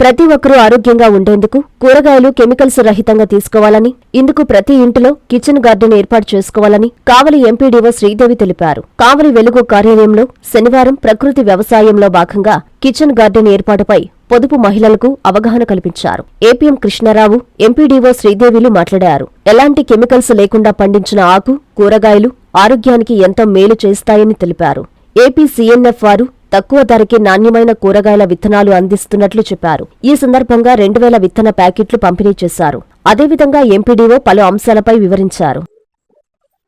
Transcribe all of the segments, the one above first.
ప్రతి ఒక్కరూ ఆరోగ్యంగా ఉండేందుకు కూరగాయలు కెమికల్స్ రహితంగా తీసుకోవాలని ఇందుకు ప్రతి ఇంటిలో కిచెన్ గార్డెన్ ఏర్పాటు చేసుకోవాలని కావలి ఎంపీడీఓ శ్రీదేవి తెలిపారు. కావలి వెలుగు కార్యాలయంలో శనివారం ప్రకృతి వ్యవసాయంలో భాగంగా కిచెన్ గార్డెన్ ఏర్పాటుపై పొదుపు మహిళలకు అవగాహన కల్పించారు. ఏపీఎం కృష్ణారావు ఎంపీడీఓ శ్రీదేవిలు మాట్లాడారు. ఎలాంటి కెమికల్స్ లేకుండా పండించిన ఆకు కూరగాయలు ఆరోగ్యానికి ఎంతో మేలు చేస్తాయని తెలిపారు. ఏపీ సీఎన్ఎఫ్ వారు తక్కువ ధరకి నాణ్యమైన కూరగాయల విత్తనాలు అందిస్తున్నట్లు చెప్పారు. ఈ సందర్భంగా రెండు వేల విత్తన ప్యాకెట్లు పంపిణీ చేశారు. అదేవిధంగా ఎంపీడీఓ పలు అంశాలపై వివరించారు.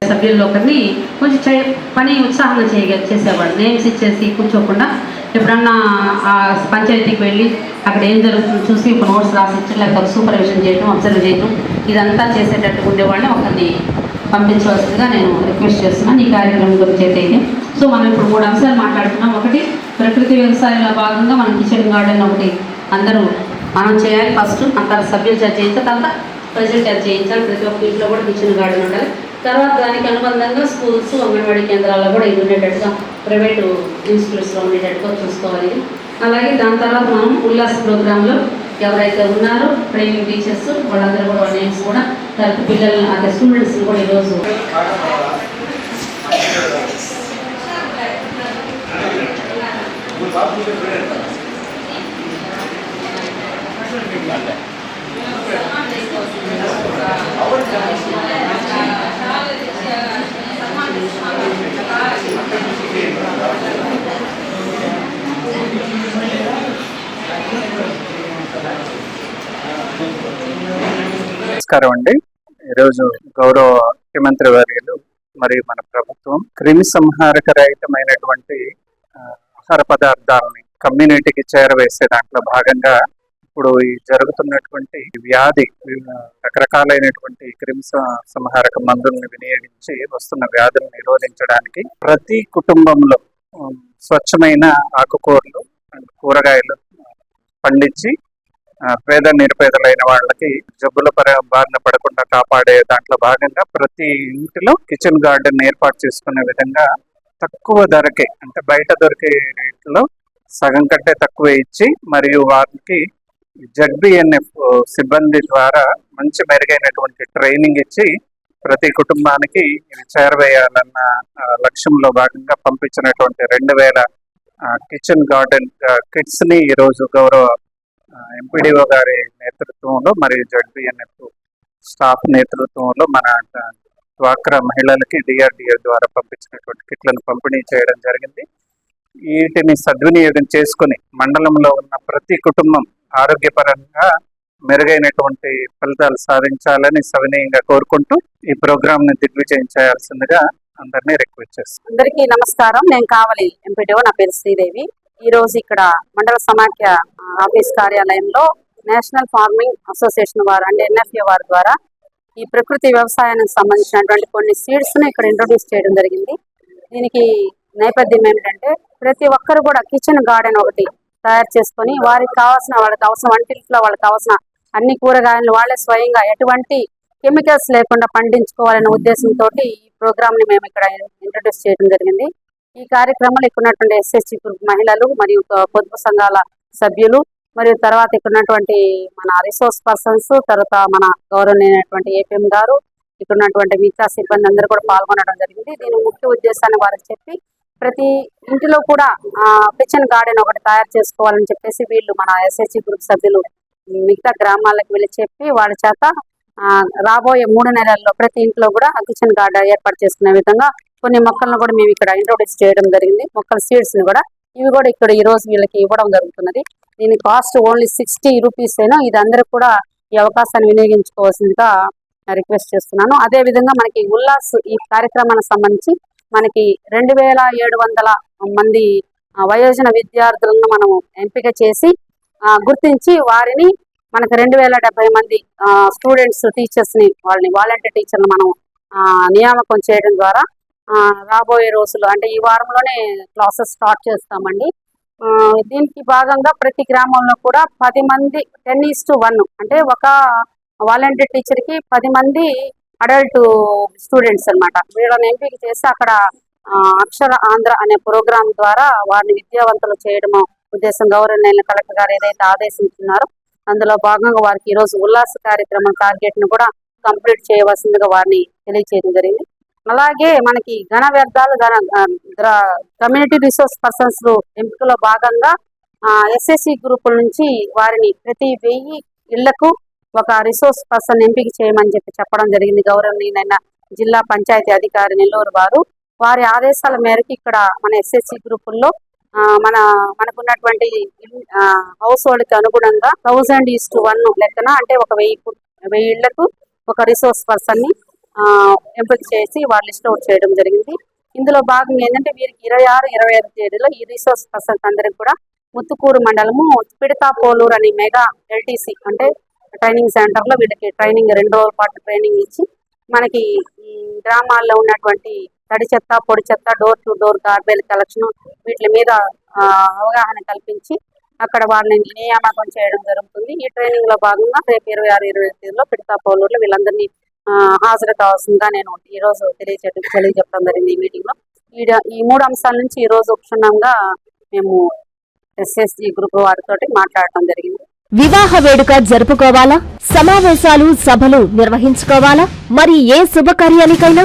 సభ్యుల్లో ఒకరిని కొంచెం పని ఉత్సాహంగా చేయ చేసేవాడు నేమ్స్ ఇచ్చేసి కూర్చోకుండా ఎప్పుడన్నా ఆ పంచాయతీకి వెళ్ళి అక్కడ ఏం జరుగుతుందో చూసి నోట్స్ రాసి ఇచ్చి లేకపోతే సూపర్విజన్ చేయడం అబ్జర్వ్ చేయడం ఇదంతా చేసేటట్టు ఉండేవాళ్ళని ఒకరిని పంపించవలసిందిగా నేను రిక్వెస్ట్ చేస్తున్నాను. ఈ కార్యక్రమం గురించి అయితే ఇది సో మనం ఇప్పుడు మూడు అంశాలు మాట్లాడుతున్నాం ఒకటి ప్రకృతి వ్యవసాయంలో భాగంగా మనం కిచెన్ గార్డెన్ ఒకటి అందరూ మనం చేయాలి. ఫస్ట్ అందరు సభ్యులు చర్చ చేయించాలి తర్వాత ప్రజలు చర్చ చేయించాలి. ప్రతి ఒక్క ఇంట్లో కూడా కిచెన్ గార్డెన్ ఉండాలి. తర్వాత దానికి అనుబంధంగా స్కూల్స్ అంగన్వాడీ కేంద్రాల్లో కూడా ఇది ఉండేటట్టుగా ప్రైవేటు ఇన్స్టిట్యూట్స్లో ఉండేటట్టుగా చూసుకోవాలి అలాగే దాని తర్వాత మనం ఉల్లాస ప్రోగ్రాంలో ఎవరైతే ఉన్నారో ట్రైనింగ్ టీచర్స్ వాళ్ళందరూ కూడా నేమ్స్ కూడా తర్వాత పిల్లలు అదే స్టూడెంట్స్ కూడా ఈరోజు నమస్కారం అండి. ఈరోజు గౌరవ ముఖ్యమంత్రి వర్యులు మరియు మన ప్రభుత్వం క్రిమి సంహారక రహితమైనటువంటి ఆహార పదార్థాలని కమ్యూనిటీకి చేరవేసే దాంట్లో భాగంగా ఇప్పుడు ఈ జరుగుతున్నటువంటి వ్యాధి రకరకాలైనటువంటి క్రిమి సంహారక మందుల్ని వినియోగించి వస్తున్న వ్యాధులను నిరోధించడానికి ప్రతి కుటుంబంలో స్వచ్ఛమైన ఆకుకూరలు అండ్ కూరగాయలు పండించి పేద నిరుపేదలైన వాళ్ళకి జబ్బుల పర బారిన పడకుండా కాపాడే దాంట్లో భాగంగా ప్రతి ఇంటిలో కిచెన్ గార్డెన్ ఏర్పాటు చేసుకునే విధంగా తక్కువ ధరకే అంటే బయట దొరికే రేట్లో సగం కంటే తక్కువ ఇచ్చి మరియు వారికి జడ్బిఎన్ఎఫ్ సిబ్బంది ద్వారా మంచి మెరుగైనటువంటి ట్రైనింగ్ ఇచ్చి ప్రతి కుటుంబానికి ఇది చేరవేయాలన్న లక్ష్యంలో భాగంగా పంపించినటువంటి రెండు వేల కిచెన్ గార్డెన్ కిట్స్ని ఈరోజు గౌరవ ఎంపీడీఓ గారి నేతృత్వంలో మరియు జడ్బిఎన్ఎఫ్ స్టాఫ్ నేతృత్వంలో మన డ్వాక్రా మహిళలకి డిఆర్డిఏ ద్వారా పంపించినటువంటి కిట్లను పంపిణీ చేయడం జరిగింది. వీటిని సద్వినియోగం చేసుకుని మండలంలో ఉన్న ప్రతి కుటుంబం ఆరోగ్యపరంగా మెరుగైనటువంటి ఫలితాలు సాధించాలని సవినయంగా కోరుకుంటూ ఈ ప్రోగ్రామ్ని దిగ్విజయం చేయాల్సిందిగా అందరినీ రిక్వెస్ట్ చేస్తాను అందరికీ నమస్కారం. నేను కావలి ఎంపీడీఓ నా పేరు శ్రీదేవి. ఈ రోజు ఇక్కడ మండల సమాఖ్య ఆఫీస్ కార్యాలయంలో నేషనల్ ఫార్మింగ్ అసోసియేషన్ వారు అంటే ఎన్ఎఫ్ఏ వారి ద్వారా ఈ ప్రకృతి వ్యవసాయానికి సంబంధించినటువంటి కొన్ని సీడ్స్ను ఇక్కడ ఇంట్రొడ్యూస్ చేయడం జరిగింది. దీనికి నేపథ్యం ఏమిటంటే ప్రతి ఒక్కరు కూడా కిచెన్ గార్డెన్ ఒకటి తయారు చేసుకొని వారికి కావాల్సిన వాళ్ళకి అవసరం వంటింట్లో వాళ్ళకి కావాల్సిన అన్ని కూరగాయలు వాళ్ళే స్వయంగా ఎటువంటి కెమికల్స్ లేకుండా పండించుకోవాలనే ఉద్దేశంతో ఈ ప్రోగ్రామ్ని మేము ఇక్కడ ఇంట్రొడ్యూస్ చేయడం జరిగింది. ఈ కార్యక్రమంలో ఇక్కడ ఉన్నటువంటి ఎస్ఎస్జి గ్రూప్ మహిళలు మరియు పొదుపు సంఘాల సభ్యులు మరియు తర్వాత ఇక్కడ ఉన్నటువంటి మన రిసోర్స్ పర్సన్స్ తర్వాత మన గౌరవనీయమైనటువంటి ఏపీఎం గారు ఇక్కడ ఉన్నటువంటి మిగతా సిబ్బంది అందరూ కూడా పాల్గొనడం జరిగింది. దీని ముఖ్య ఉద్దేశాన్ని వారికి చెప్పి ప్రతి ఇంటిలో కూడా కిచెన్ గార్డెన్ ఒకటి తయారు చేసుకోవాలని చెప్పేసి వీళ్ళు మన ఎస్ఎస్సి గ్రూప్ సభ్యులు మిగతా గ్రామాలకు వెళ్ళి చెప్పి వాళ్ళ చేత రాబోయే మూడు నెలల్లో ప్రతి ఇంట్లో కూడా కిచెన్ గార్డెన్ ఏర్పాటు చేసుకునే విధంగా కొన్ని మొక్కలను కూడా మేము ఇక్కడ ఇంట్రొడ్యూస్ చేయడం జరిగింది. మొక్కల సీడ్స్ని కూడా ఇవి కూడా ఇక్కడ ఈరోజు వీళ్ళకి ఇవ్వడం జరుగుతున్నది. దీని కాస్ట్ ఓన్లీ సిక్స్టీ రూపీస్ అయినా ఇది అందరూ కూడా ఈ అవకాశాన్ని వినియోగించుకోవాల్సిందిగా రిక్వెస్ట్ చేస్తున్నాను. అదే విధంగా మనకి ఉల్లాస్ ఈ కార్యక్రమానికి సంబంధించి మనకి రెండు వేల ఏడు వందల మంది వయోజన విద్యార్థులను మనం ఎంపిక చేసి గుర్తించి వారిని మనకి రెండు వేల డెబ్బై మంది స్టూడెంట్స్ టీచర్స్ని వాళ్ళని వాలంటీర్ టీచర్ని మనం నియామకం చేయడం ద్వారా రాబోయే రోజులు అంటే ఈ వారంలోనే క్లాసెస్ స్టార్ట్ చేస్తామండి. దీనికి భాగంగా ప్రతి గ్రామంలో కూడా పది మంది టెన్ ఈస్ టు వన్ అంటే ఒక వాలంటీర్ టీచర్కి పది మంది అడల్ట్ స్టూడెంట్స్ అన్నమాట. వీళ్ళని ఎంపిక చేసి అక్కడ అక్షర ఆంధ్ర అనే ప్రోగ్రాం ద్వారా వారిని విద్యావంతులు చేయడం ఉద్దేశం గౌరవనీయుల కలెక్టర్ గారు ఏదైతే ఆదేశించున్నారో అందులో భాగంగా వారికి ఈరోజు ఉల్లాస కార్యక్రమం టార్గెట్ను కూడా కంప్లీట్ చేయవలసిందిగా వారిని తెలియజేయడం జరిగింది. అలాగే మనకి ఘన వ్యర్థాలు కమ్యూనిటీ రిసోర్స్ పర్సన్స్ ఎంపికలో భాగంగా ఎస్ఎస్సి గ్రూపుల నుంచి వారిని ప్రతి వెయ్యి ఇళ్ళకు ఒక రిసోర్స్ పర్సన్ ఎంపిక చేయమని చెప్పి చెప్పడం జరిగింది. గౌరవనీయులైన జిల్లా పంచాయతీ అధికారి నెల్లూరు వారు. వారి ఆదేశాల మేరకు ఇక్కడ మన ఎస్ఎస్సి గ్రూపుల్లో మన మనకున్నటువంటి హౌస్ హోల్డ్కి అనుగుణంగా థౌజండ్ ఈస్ టు వన్ లెక్కన అంటే ఒక వెయ్యి వెయ్యి ఇళ్ళకు ఒక రిసోర్స్ పర్సన్ని ఎంపిక చేసి వాళ్ళు లిస్ట్ అవుట్ చేయడం జరిగింది. ఇందులో భాగంగా ఏంటంటే వీరికి ఇరవై ఆరు ఇరవై ఐదు తేదీలో ఈ రిసోర్స్ పర్సన్స్ అందరికి కూడా ముత్తుకూరు మండలము పిడతా పోలూరు అనే మెగా ఎల్టీసీ అంటే ట్రైనింగ్ సెంటర్లో వీళ్ళకి ట్రైనింగ్ రెండు రోజుల పాటు ట్రైనింగ్ ఇచ్చి మనకి గ్రామాల్లో ఉన్నటువంటి తడి చెత్త పొడి చెత్త door to door garbage collection వీటి మీద అవగాహన కల్పించి అక్కడ వాళ్ళని నియామకం చేయడం జరుగుతుంది. ఈ ట్రైనింగ్లో భాగంగా రేపు ఇరవై ఆరు ఇరవై తేదీలో పిడతా పోలూరులో వీళ్ళందరినీ హాజరు కావాల్సిందిగా నేను ఈ రోజు తెలియజేయడం తెలియజెప్పడం జరిగింది ఈ మీటింగ్లో ఈ ఈ మూడు అంశాల నుంచి ఈ రోజు క్షుణ్ణంగా మేము ఎస్ఎస్జి గ్రూప్ వారితో మాట్లాడటం జరిగింది. వివాహ వేడుక జరుపుకోవాలా? సమావేశాలు సభలు నిర్వహించుకోవాలా? మరి ఏ శుభకార్యానికైనా